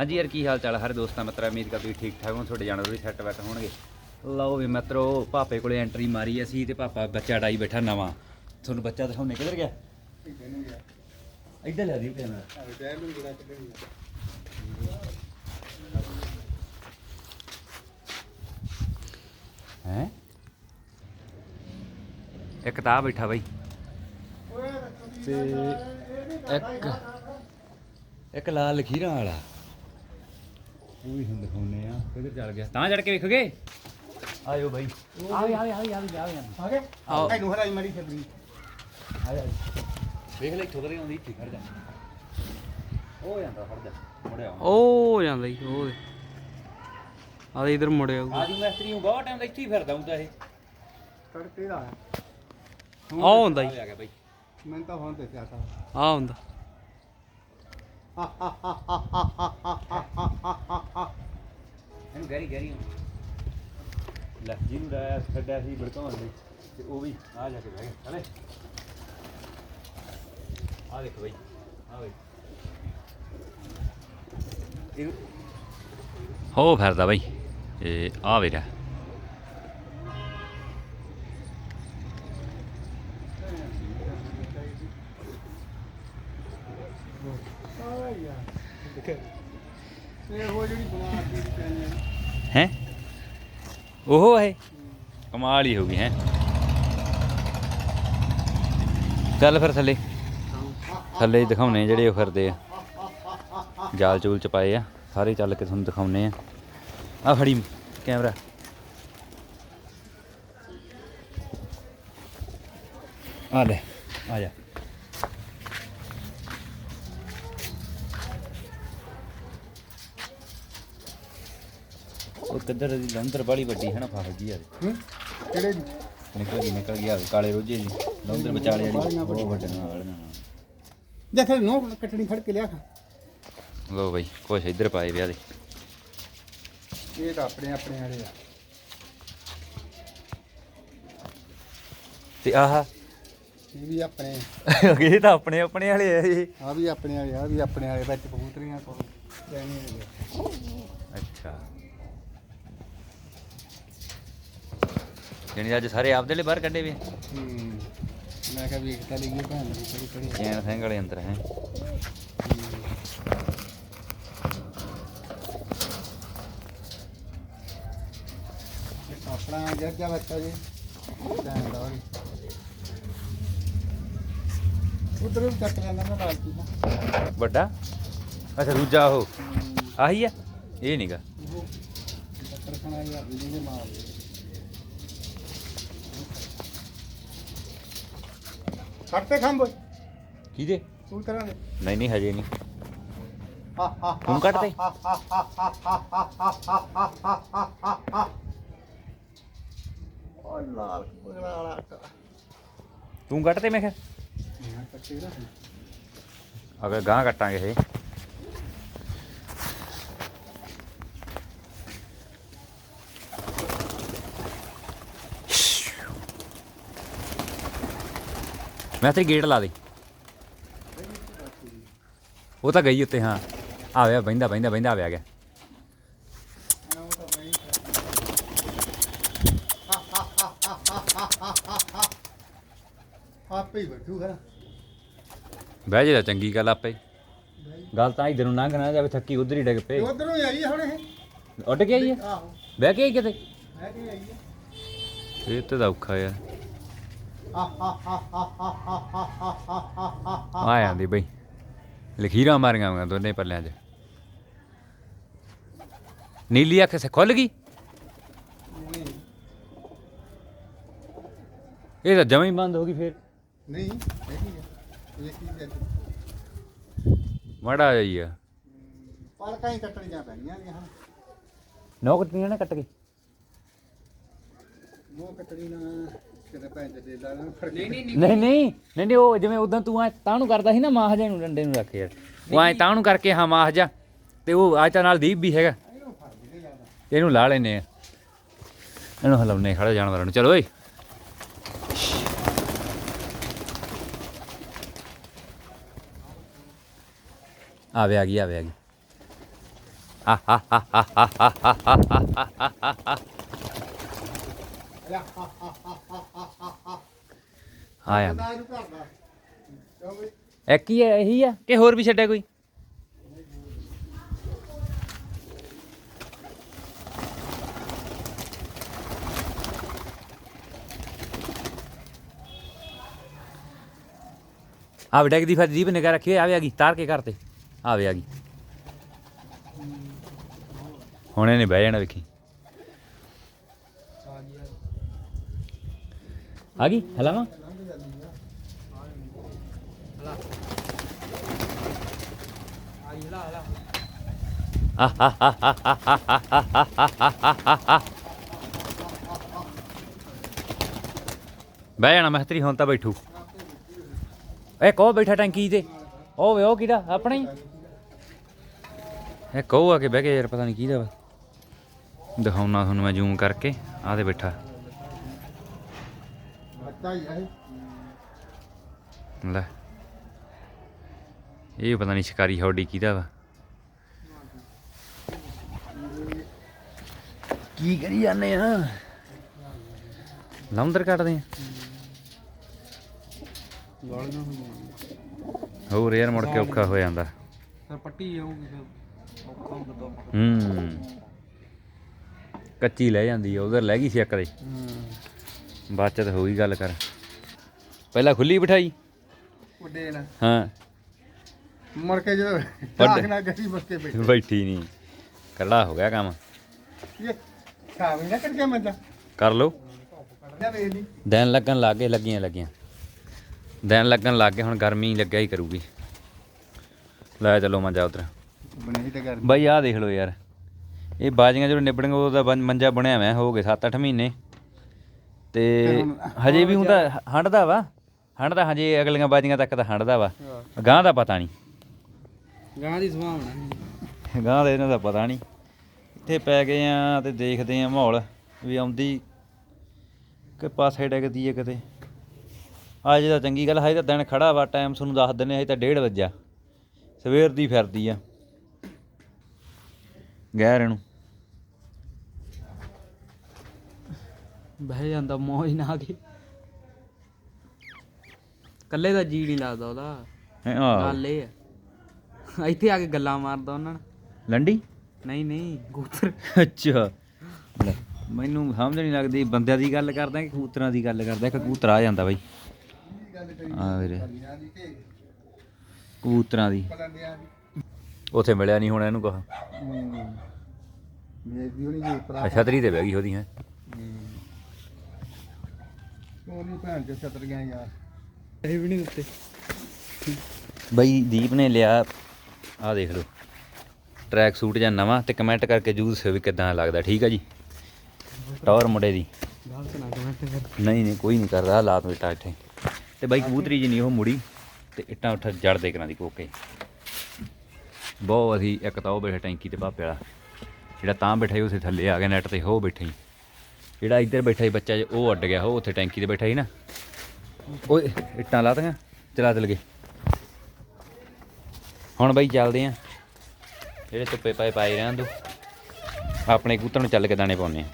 ਹਾਂਜੀ ਯਾਰ, ਕੀ ਹਾਲ ਚਾਲ ਹੈ ਹਰ ਦੋਸਤਾਂ ਮਿੱਤਰਾਂ ਉਮੀਦ ਕਰਦੀ ਠੀਕ ਠਾਕ ਹੋ ਤੁਹਾਡੇ ਜਾਨਵਰ ਵੀ ਸੈੱਟ ਬੈਠ ਹੋਣਗੇ। ਲਓ ਵੀ ਮਿੱਤਰੋ ਪਾਪੇ ਕੋਲੇ ਐਂਟਰੀ ਮਾਰੀ ਅਸੀਂ ਤੇ ਪਾਪਾ ਬੱਚਾ ਡਾਈ ਬੈਠਾ ਨਵਾਂ। ਤੁਹਾਨੂੰ ਬੱਚਾ ਦਿਖਾਉਣੇ ਕਿੱਧਰ ਗਿਆ? ਇੱਧਰ ਲੈ ਦੀ ਕੈਮਰਾ ਹੈ? ਇੱਕ ਤਾਂ ਬੈਠਾ ਬਾਈ। ਤੇ ਇੱਕ ਇੱਕ ਲਾਲ ਲਖੀਰਾਂ ਵਾਲਾ। ਉਹ ਵੀ ਹੁਣ ਦਿਖਾਉਨੇ ਆ। ਕਿੱਧਰ ਚੱਲ ਗਿਆ? ਤਾਂ ਚੜ ਕੇ ਵੇਖੋਗੇ? ਆਇਓ ਬਾਈ। ਆਵੇ ਆਵੇ ਆਵੇ ਆਵੇ ਆਵੇ। ਆ ਗਏ? ਆਓ। ਇਹਨੂੰ ਹਰਾਈ ਮਾਰੀ ਫਿਰਦੀ ਆਇਆ ਵੇਖ ਲੈ ਠੋਕਰੇ ਆਉਂਦੀ ਇੱਥੇ ਖੜ ਜਾ। ਉਹ ਜਾਂਦਾ ਖੜ ਜਾ। ਮੁੜਿਆ ਉਹ ਜਾਂਦਾ ਜੀ ਉਹ ਦੇ ਆ ਇਧਰ ਮੁੜ ਆਊਗਾ ਆਜੂ ਮੈਸਤਰੀ ਨੂੰ ਬਹੁਤ ਟਾਈਮ ਦਾ ਇੱਥੇ ਹੀ ਫਿਰਦਾ ਹੁੰਦਾ ਇਹ। ਤੜਕੇ ਦਾ ਆ ਹੁੰਦਾ ਜੀ। ਆ ਗਿਆ ਬਾਈ। ਮੈਂ ਤਾਂ ਹੁਣ ਤਾਂ। ਆ ਹੁੰਦਾ। ਇਹਨੂੰ ਗੈਰੀ ਗੈਰੀ ਲੈ, ਜਿਹਨੂੰ ਡਾਇਆ ਛੱਡਿਆ ਸੀ, ਭੜਕਾਉਣ ਲਈ, ਤੇ ਉਹ ਵੀ ਆ ਜਾ ਕੇ ਬਹਿ ਗਿਆ। ਚਲੇ ਆ ਦੇਖ ਬਈ, ਆ ਬਈ। ਇਹਨੂੰ ਹੋ ਫਿਰਦਾ ਬਈ, ਇਹ ਆ ਵੇਰਾ ਇਹ ਉਹ ਜਿਹੜੀ ਬਿਮਾਰ ਦੀ ਕਹਿੰਦੇ ਹੈ ਉਹ ਹੈ ਕਮਾਲ ਹੀ ਹੋ ਗਈ ਹੈ ਚੱਲ ਫਿਰ ਥੱਲੇ ਥੱਲੇ ਹੀ ਦਿਖਾਉਣੇ ਜਿਹੜੇ ਉਹ ਫਿਰਦੇ ਆ ਜਾਲ ਚੂਲ ਚ ਪਾਏ ਆ ਸਾਰੇ ਚੱਲ ਕੇ ਤੁਹਾਨੂੰ ਦਿਖਾਉਣੇ ਆ ਆ ਫੜੀ ਕੈਮਰਾ ਆ ਲੈ ਆ ਜਾ ਉਹ ਕਿੱਧਰ ਦੀ ਲੰਦਰ ਬੜੀ ਵੱਡੀ ਹੈ ਨਾ ਫਸ ਗਈ ਯਾਰ ਹੂੰ? ਕਿਹੜੇ ਦੀ? ਨਿਕਲ ਗਈ ਨਿਕਲ ਗਈ ਆ ਕਾਲੇ ਰੋਜੇ ਦੀ। ਲੰਦਰ ਵਿਚਾਲੇ ਵਾਲੀ। ਬਹੁਤ ਵੱਡੇ ਨਾਲ ਜਿੱਥੇ ਨੋ। ਕੱਟਣੀ ਫੜ ਕੇ ਲਿਆ ਖਾ। ਲੋ ਬਈ ਕੁਛ ਇੱਧਰ ਪਾਏ ਵਿਆਹ ਦੇ। ਇਹ ਤਾਂ ਆਪਣੇ ਆਪਣੇ ਵਾਲੇ ਆ। ਤੇ ਆਹ? ਇਹ ਵੀ ਆਪਣੇ। ਇਹ ਤਾਂ ਆਪਣੇ ਆਪਣੇ ਵਾਲੇ ਆ ਇਹ ਆ ਵੀ ਆਪਣੇ ਵਾਲੇ ਆ ਵੀ ਆਪਣੇ ਵਾਲੇ ਵਿੱਚ ਕਬੂਤਰੀਆਂ ਕੋਲ ਲੈਣੀ ਅੱਛਾ। ਜਣੀ ਅੱਜ ਸਾਰੇ ਆਪਦੇ ਲਈ ਬਾਹਰ ਕੱਢੇ ਵੇ। ਹੂੰ। ਮੈਂ ਕਿਹਾ ਵੇਖ ਤਾਂ ਲਈਏ ਭੈਣ ਦੀ ਕਿਹੜੀ ਕਿਹੜੀ ਚੈਨ ਸਿੰਘ ਵਾਲੇ ਅੰਦਰ ਹੈ। ਆਪਣਾ ਜੱਜਾ ਬੱਚਾ ਜੀ। ਲੈਣ ਦਾ ਵੀ। ਉਧਰ ਵੀ ਚੱਕ ਲੈਂਦਾ ਮੈਂ ਲਾਲਚੀ ਨਾਲ। ਵੱਡਾ? ਅੱਛਾ ਦੂਜਾ ਉਹ। ਆਹੀ ਆ? ਇਹ ਨਹੀਂਗਾ ਉਹ ਰੱਖਣਾ ਯਾਰ ਵੀ ਨਹੀਂ ਮਾਰ ਕੱਟੇ ਖੰਭ ਕਿਹਦੇ ਤੂੰ ਕਰਾਂ ਦੇ ਨਹੀਂ ਨਹੀਂ ਹਜੇ ਨਹੀਂ ਤੂੰ ਤੂੰ ਕੱਟ ਦੇ। ਓ ਲਾਲ ਪਗਲਾ ਵਾਲਾ ਤੂੰ ਕੱਟ ਤੇ ਮੈਂ ਕਿਹਾ ਮੈਂ ਕੱਟੇ ਨਾ ਅਗਰ ਗਾਂ ਕੱਟਾਂਗੇ ਇਹ ਮੈਂ ਤੇ ਗੇਟ ਲਾ ਦੇ। ਉਹ ਤਾਂ ਗਈ ਉੱਤੇ ਹਾਂ। ਆਵਿਆ ਬੈਂਦਾ ਬੈਂਦਾ ਬੈਂਦਾ ਆਵਿਆ ਗਿਆ ਆਪੇ ਹੀ ਬੈਠੂਗਾ ਬਹਿ ਜੇ ਤਾਂ ਚੰਗੀ ਗੱਲ ਆਪੇ। ਗੱਲ ਤਾਂ ਇਧਰ ਨੂੰ ਲੰਘ ਨਾ ਜਾਵੇ ਥੱਕੀ ਉਧਰ ਹੀ ਡਿੱਗ ਪਏ। ਉਧਰੋਂ ਹੀ ਆਈ ਆ ਹੁਣ ਇਹ। ਉੱਡ ਕੇ ਆਈ ਹੈ ਆਹੋ। ਬਹਿ ਕੇ ਆਈ ਕਿਤੇ? ਹੈ ਕਿ ਆਈ ਆ। ਇਹ ਤੇ ਤਾਂ ਔਖਾ ਯਾਰ ਆ ਜਾਂਦੀ ਬਈ। ਲਖੀਰਾਂ ਮਾਰੀਆਂ ਹੋਈਆਂ ਦੋਨੇ ਪੱਲਿਆਂ 'ਚ। ਨੀਲੀ ਅੱਖ ਸੇ ਖੁੱਲ ਗਈ? ਇਹ ਤਾਂ ਜਮਾਂ ਹੀ ਬੰਦ ਹੋ ਗਈ ਫੇਰ। ਨਹੀਂ ਮੜਾ ਜਾਈ ਆ। ਪਰ ਕਾਈ ਕੱਟਣੀਆਂ ਪੈਣੀਆਂ ਨੇ ਹਾਂ ਨੌ ਕੱਟਣੀਆਂ ਨਾ ਕੱਟ ਕੇ? ਉਹ ਕੱਟਣੀ ਨਾ ਕਿਤੇ ਭੈਣ ਨਾ ਫੜ ਨਹੀਂ ਨਹੀਂ ਨਹੀਂ ਨਹੀਂ ਨਹੀਂ ਨਹੀਂ ਉਹ ਜਿਵੇਂ ਉਦਾਂ ਤੂੰ ਐ ਤਾਂ ਨੂੰ ਕਰਦਾ ਸੀ ਨਾ ਮਾਹਜਾ ਨੂੰ ਡੰਡੇ ਨੂੰ ਰੱਖ ਯਾਰ ਉਹ ਐ ਤਾਂ ਨੂੰ ਕਰਕੇ ਹਾਂ ਮਾਹਜਾ ਤੇ ਉਹ ਅੱਜ ਤਾਂ ਨਾਲ ਦੀਪ ਵੀ ਹੈਗਾ ਇਹਨੂੰ ਲਾ ਲੈਨੇ ਆ ਇਹਨੂੰ ਹਲਾਉਨੇ ਖੜੇ ਜਾਨਵਰਾਂ ਨੂੰ ਚਲੋ ਓਏ ਆਵੇ ਆ ਗਈ ਆਵੇ ਆ ਗਈ ਆਇਆ ਨਾ ਇਹਨੂੰ ਕਰਦਾ ਕਿਉਂ ਬਈ ਇੱਕ ਹੀ ਹੈ? ਇਹੀ ਆ ਕਿ ਹੋਰ ਵੀ ਛੱਡਿਆ ਕੋਈ? ਆ ਬੇਟਾ ਦੀ ਫਿਰ ਦੀਪ ਨਿਗਾਹ ਰੱਖੀ ਆਵੇ ਆ ਗਈ ਤਾਰ ਕੇ ਘਰ ਤੇ। ਆਵੇ ਆ ਗਈ। ਹੁਣ ਇਹਨੇ ਬਹਿ ਜਾਣਾ ਵੇਖੀ। ਆ ਗਈ ਹਲਾਵਾ ਬਹਿ ਜਾਣਾ ਮਹਤਰੀ ਹੁਣ ਤਾਂ ਬੈਠੂ। ਇਹ ਕੋ ਬੈਠਾ ਟੈਂਕੀ ਤੇ। ਉਹ ਵੇ, ਉਹ ਕਿਹਦਾ? ਆਪਣਾ ਹੀ। ਇਹ ਕਹੋ ਆ ਕੇ ਬਹਿ ਕੇ ਯਾਰ, ਪਤਾ ਨਹੀਂ ਕਿਹਦਾ ਵਾ। ਦਿਖਾਉਣਾ ਤੁਹਾਨੂੰ ਮੈਂ ਜ਼ੂਮ ਕਰਕੇ। ਆ ਤੇ ਬੈਠਾ। ਬੱਚਾ ਹੀ ਆ ਇਹ ਲੈ ਇਹ ਪਤਾ ਨਹੀਂ ਸ਼ਿਕਾਰੀ ਹੌਡੀ ਕਿਹਦਾ ਵਾ ਕੀ ਕਰੀ ਜਾਂਦੇ ਆ ਲੰਦਰ ਕੱਟਦੇ ਆ ਗਾਲੀਆਂ ਹੋਈਆਂ ਹੋਰ ਯਾਰ ਮੁੜ ਕੇ ਔਖਾ ਹੋ ਜਾਂਦਾ ਫਿਰ ਪੱਟੀ ਜਾਊਗੀ ਫਿਰ ਔਖਾ ਹੁੰਦਾ ਤਾਂ ਹੂੰ ਕੱਚੀ ਲੈ ਜਾਂਦੀ ਆ ਉਧਰ ਲੈ ਗਈ ਸੀ ਇੱਕ ਦੇ ਹੂੰ ਬਾਅਦ ਚ ਤਾਂ ਹੋਈ ਗੱਲ ਕਰ। ਪਹਿਲਾਂ ਖੁੱਲੀ ਬਿਠਾਈ। ਵੱਡੇ ਨਾ ਹਾਂ। ਮੁੜ ਕੇ ਜਦੋਂ। ਢਾਕ ਨਾ ਕਰੀ ਮੁੜ ਕੇ ਬੈਠੇ। ਬੈਠੀ ਨਹੀਂ। ਕੱਲਾ ਹੋ ਗਿਆ ਕੰਮ। ਇਹ ਖਾਵੀ ਨਾ ਕਰਕੇ ਮੰਦਾ ਕਰ ਲਓ। ਦਿਨ ਲੱਗਣ ਲੱਗ ਗਏ ਲੱਗੀਆਂ ਲੱਗੀਆਂ। ਦਿਨ ਲੱਗਣ ਲੱਗ ਗਏ ਹੁਣ ਗਰਮੀ ਲੱਗਿਆ ਹੀ ਕਰੂਗੀ। ਲੈ ਚਲੋ ਮੰਜਾ ਉਧਰ। ਬਣੇ ਹੀ ਤੇ ਕਰ ਬਾਈ ਆਹ ਦੇਖ ਲਓ ਯਾਰ। ਇਹ ਬਾਜੀਆਂ ਜਦੋਂ ਨਿਬੜਨਗੇ ਉਹਦਾ ਮੰਜਾ ਬਣਿਆ ਹੋਇਆ ਹੋ ਗਏ 7-8 ਮਹੀਨੇ। ਤੇ ਹਜੇ ਵੀ ਹੁੰਦਾ ਹੰਡਦਾ ਵਾ। ਹੰਡਦਾ ਹਜੇ ਅਗਲੀਆਂ ਬਾਜੀਆਂ ਤੱਕ ਤਾਂ ਹੰਡਦਾ ਵਾ। ਗਾਂ ਦਾ ਪਤਾ ਨਹੀਂ। ਗਾਂ ਦੀ ਸੁਭਾਵਨਾ ਗਾਂ ਦਾ ਇਹਨਾਂ ਦਾ ਪਤਾ ਨਹੀਂ। ਇੱਥੇ ਪੈ ਗਏ ਆ ਤੇ ਦੇਖਦੇ ਆ ਮਾਹੌਲ ਵੀ ਆਉਂਦੀ ਕਿ ਪਾਸੇ ਡਿੱਗਦੀ ਹੈ ਕਿਤੇ। ਅੱਜ ਤਾਂ ਚੰਗੀ ਗੱਲ ਹੈ ਤਾਂ ਦਿਨ ਖੜਾ ਵਾ ਟਾਈਮ ਤੁਹਾਨੂੰ ਦੱਸ ਦਿੰਨੇ ਹਜੇ ਤਾਂ 1:30 ਵਜਾ ਸਵੇਰ ਦੀ ਫਿਰਦੀ ਆ। ਗੈਰ ਇਹਨੂੰ। ਬਹਿ ਜਾਂਦਾ ਮੌਜ ਨਾ ਕੇ ਕੱਲੇ ਦਾ ਜੀ ਨਹੀਂ ਲੱਗਦਾ ਉਹਦਾ। ਹੈਂ, ਆਹ। ਗੱਲ ਇਹ ਆ। ਇੱਥੇ ਆ ਕੇ ਗੱਲਾਂ ਮਾਰਦਾ ਉਹਨਾਂ ਨਾਲ। ਲੰਡੀ? ਨਹੀਂ ਨਹੀਂ ਕਬੂਤਰ। ਅੱਛਾ। ਲੈ, ਮੈਨੂੰ ਸਮਝ ਨਹੀਂ ਲੱਗਦੀ ਬੰਦਿਆਂ ਦੀ ਗੱਲ ਕਰਦਾ ਕਿ ਕਬੂਤਰਾਂ ਦੀ ਗੱਲ ਕਰਦਾ ਇੱਕ ਕਬੂਤਰ ਆ ਜਾਂਦਾ ਬਾਈ। ਆ ਵੀਰੇ। ਕਬੂਤਰਾਂ ਦੀ। ਉੱਥੇ ਮਿਲਿਆ ਨਹੀਂ ਹੁਣ ਇਹਨੂੰ ਕਹਾ ਹੂੰ। ਮੇਰੀ ਵੀ ਨਹੀਂ ਜੀ ਪਰਾ ਛਤਰੀ ਤੇ ਬਹਿ ਗਈ ਉਹਦੀ ਹੈ। ਉਹ ਨਹੀਂ ਭੈਣ ਚ ਛਤਰ ਗਿਆ ਯਾਰ। ਇਹ ਵੀ ਨਹੀਂ ਦਿੱਤੇ। ਬਾਈ ਦੀਪ ਨੇ ਲਿਆ ਆ ਦੇਖ ਲਓ ਟਰੈਕ ਸੂਟ ਜਾਂ ਨਵਾਂ ਤੇ ਕਮੈਂਟ ਕਰਕੇ ਜਰੂਰ ਦੱਸਿਓ ਵੀ ਕਿਦਾਂ ਲੱਗਦਾ ਠੀਕ ਆ ਜੀ? ਟੌਰ ਮੁੰਡੇ ਦੀ। ਗੱਲ ਸੁਣਾ ਕਮੈਂਟ ਕਰ ਨਹੀਂ ਨਹੀਂ ਕੋਈ ਨਹੀਂ ਕਰਦਾ ਆਹ ਲਾਤ ਬੇਟਾ ਇੱਥੇ। ਤੇ ਬਾਈ ਕਬੂਤਰੀ ਜੀ ਨਹੀਂ ਉਹ ਮੁੜੀ ਤੇ ਇੱਟਾਂ ਉੱਠ ਜੜ ਦੇ ਕਰਾਂ ਦੀ ਕੋਕੇ। ਬਹੁਤ ਅਸੀਂ ਇੱਕ ਤਾਂ ਉਹ ਬੈਠਾ ਟੈਂਕੀ ਤੇ ਭਾਪੇ ਵਾਲਾ ਜਿਹੜਾ ਤਾਂ ਬੈਠਾ ਸੀ ਉਸੇ ਥੱਲੇ ਆ ਗਿਆ ਨੈਟ ਤੇ ਹੋ ਬੈਠਾ ਸੀ। ਜਿਹੜਾ ਇੱਧਰ ਬੈਠਾ ਸੀ ਬੱਚਾ ਜਿਹਾ, ਉਹ ਅੱਡ ਗਿਆ ਉਹ ਉੱਥੇ ਟੈਂਕੀ ਤੇ ਬੈਠਾ ਸੀ ਨਾ। ਓਏ ਇੱਟਾਂ ਲਾ ਲਾਤੀਆਂ ਚਲਾ ਚਲ ਗਏ। ਹੁਣ ਬਾਈ ਚੱਲਦੇ ਆ। ਜਿਹੜੇ ਧੁੱਪੇ ਪਾਏ ਪਾਏ ਰਹਿਣ ਦੋ। ਆਪਣੇ ਕਬੂਤਰ ਨੂੰ ਚੱਲ ਕੇ ਦਾਣੇ ਪਾਉਣੇ ਆ।